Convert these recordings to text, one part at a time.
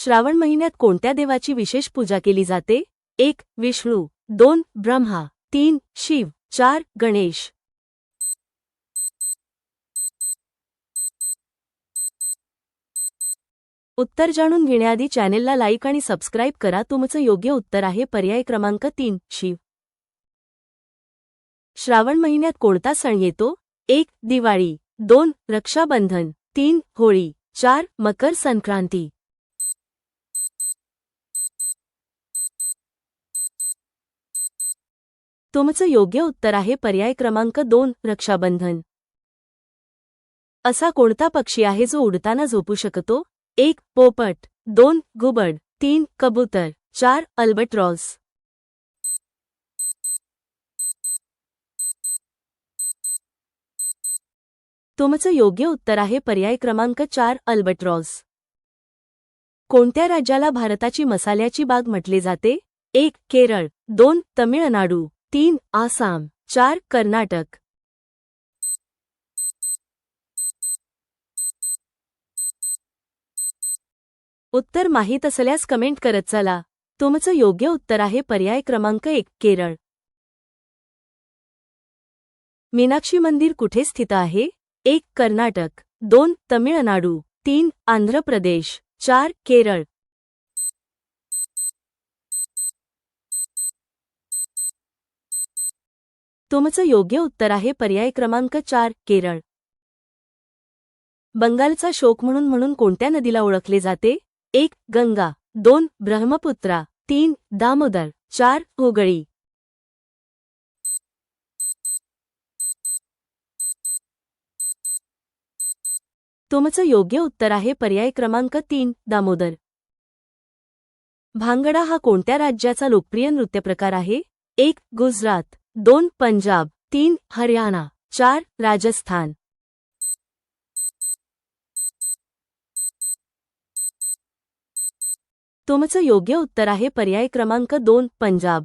श्रावण महिन्यात कोणत्या देवाची विशेष पूजा केली जाते? एक विष्णू. दोन ब्रह्मा. तीन शिव. चार गणेश. उत्तर जाणून घेण्याआधी चॅनेलला लाईक आणि सबस्क्राईब करा. तुमचं योग्य उत्तर आहे. पर्याय क्रमांक तीन शिव. श्रावण महिन्यात कोणता सण येतो? एक दिवाळी. दोन रक्षाबंधन. तीन होळी. चार मकर संक्रांती. तुमचं योग्य उत्तर आहे पर्याय क्रमांक दोन रक्षाबंधन. असा कोणता पक्षी आहे जो उडताना झोपू शकतो? एक पोपट. दोन घुबड तीन कबूतर. चार अल्बट्रॉस तुमचं योग्य उत्तर आहे पर्याय क्रमांक चार अल्बट्रॉल्स. कोणत्या राज्याला भारताची मसाल्याची बाग म्हटले जाते? एक केरळ. दोन तमिळनाडू. तीन आसाम चार कर्नाटक. उत्तर माहीत असल्यास कमेंट करत चला. तुमचं योग्य उत्तर आहे पर्याय क्रमांक एक केरळ. मीनाक्षी मंदिर कुठे स्थित आहे? एक कर्नाटक. दोन तमिळनाडू. तीन आंध्र प्रदेश. चार केरळ. तुमचं योग्य उत्तर आहे पर्याय क्रमांक चार केरळ. बंगालचा शोक म्हणून म्हणून कोणत्या नदीला ओळखले जाते? एक गंगा. दोन ब्रह्मपुत्रा. तीन दामोदर. चार हुगळी. तुमचं योग्य उत्तर आहे पर्याय क्रमांक तीन दामोदर. भांगडा हा कोणत्या राज्याचा लोकप्रिय नृत्यप्रकार आहे? एक गुजरात. दोन पंजाब तीन हरियाणा चार राजस्थान. तुमचं योग्य उत्तर आहे पर्याय क्रमांक दोन पंजाब.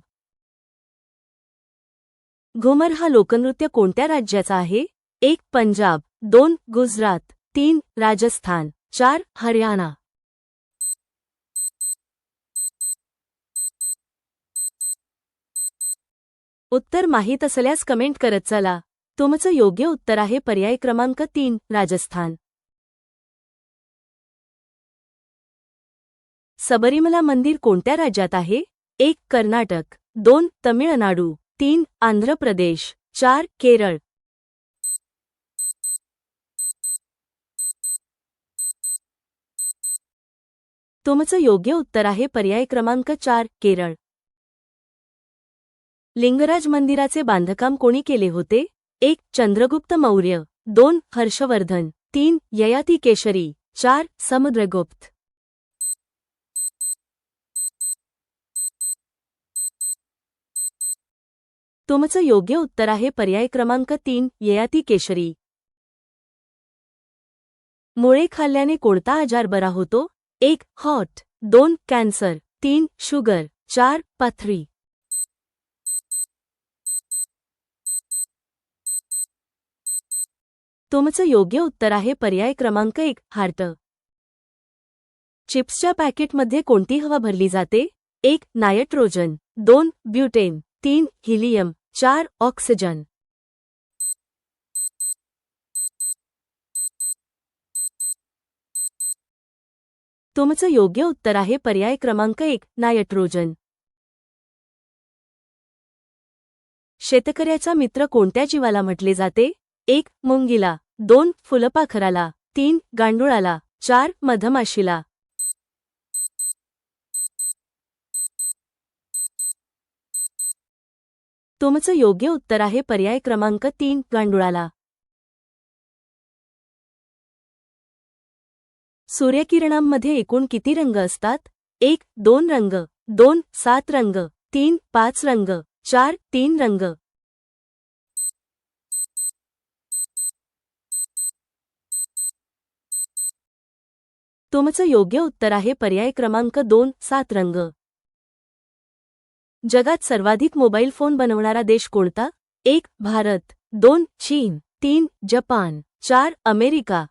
घुमर हा लोकनृत्य कोणत्या राज्याचा आहे? एक पंजाब दोन गुजरात तीन राजस्थान चार हरियाणा. उत्तर माहीत असल्यास कमेंट करत चला. तुमचं योग्य उत्तर आहे पर्याय क्रमांक तीन राजस्थान. सबरीमला मंदिर कोणत्या राज्यात आहे? एक कर्नाटक. दोन तमिळनाडू. तीन आंध्र प्रदेश. चार केरळ. तुमचं योग्य उत्तर आहे पर्याय क्रमांक चार केरळ. लिंगराज मंदिराचे बांधकाम कोणी केले होते? एक चंद्रगुप्त मौर्य. दोन हर्षवर्धन. तीन ययाती केशरी. चार समुद्रगुप्त. तुमचं योग्य उत्तर आहे पर्याय क्रमांक तीन ययाती केशरी. मुळे खाल्ल्याने कोणता आजार बरा होतो? एक हॉट. दोन कॅन्सर. तीन शुगर. चार पथरी. तुमचं योग्य उत्तर आहे पर्याय क्रमांक एक हार्ट. चिप्सच्या पॅकेटमध्ये कोणती हवा भरली जाते? एक नायट्रोजन. दोन ब्युटेन. तीन हिलियम. चार ऑक्सिजन. तुमचं योग्य उत्तर आहे पर्याय क्रमांक एक नायट्रोजन. शेतकऱ्याचा मित्र कोणत्या जीवाला म्हटले जाते? एक मुंगीला दोन फुलपाखराला तीन गांडुळाला चार मधमाशीला. तुमचं योग्य उत्तर आहे पर्याय क्रमांक तीन गांडुळाला. सूर्यकिरणांमध्ये एकूण किती रंग असतात? एक दोन रंग दोन सात रंग तीन पाच रंग चार तीन रंग. तुमचं योग्य उत्तर आहे पर्याय क्रमांक दोन सात रंग. जगात सर्वाधिक मोबाईल फोन बनवणारा देश कोणता? एक भारत. दोन चीन. तीन जपान. चार अमेरिका.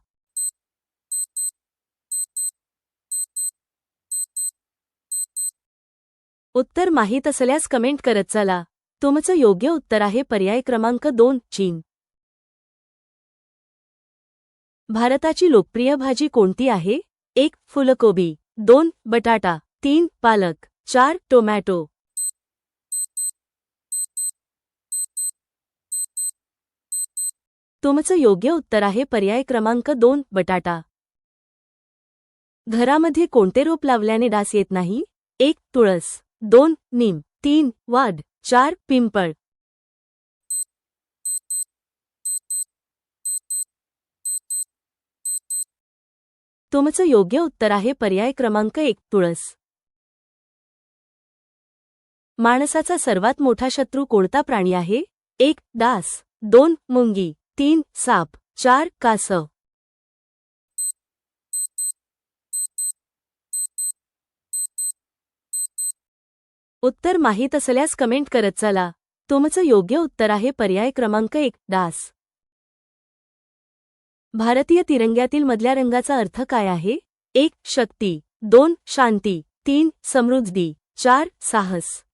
उत्तर माहीत असल्यास कमेंट करत चला. तुमचं योग्य उत्तर आहे पर्याय क्रमांक दोन चीन. भारताची लोकप्रिय भाजी कोणती आहे? एक फुलकोबी दोन बटाटा तीन पालक चार टोमॅटो. तुमचं योग्य उत्तर आहे पर्याय क्रमांक दोन बटाटा. घरामध्ये कोणते रोप लावल्याने डास येत नाही? एक तुळस. दोन नीम. तीन वाढ चार पिंपळ. तुमचं योग्य उत्तर आहे पर्याय क्रमांक एक तुळस. माणसाचा सर्वात मोठा शत्रू कोणता प्राणी आहे? एक डास दोन मुंगी. तीन साप. चार कासव उत्तर माहीत असल्यास कमेंट करत चला. तुमचं योग्य उत्तर आहे पर्याय क्रमांक एक डास भारतीय तिरंग्यातील मधल्या रंगाचा अर्थ काय आहे? एक शक्ती. दोन शांती. तीन समृद्धी. चार साहस.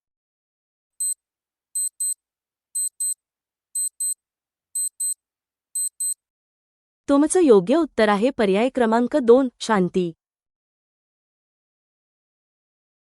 तुमचं योग्य उत्तर आहे पर्याय क्रमांक दोन शांती.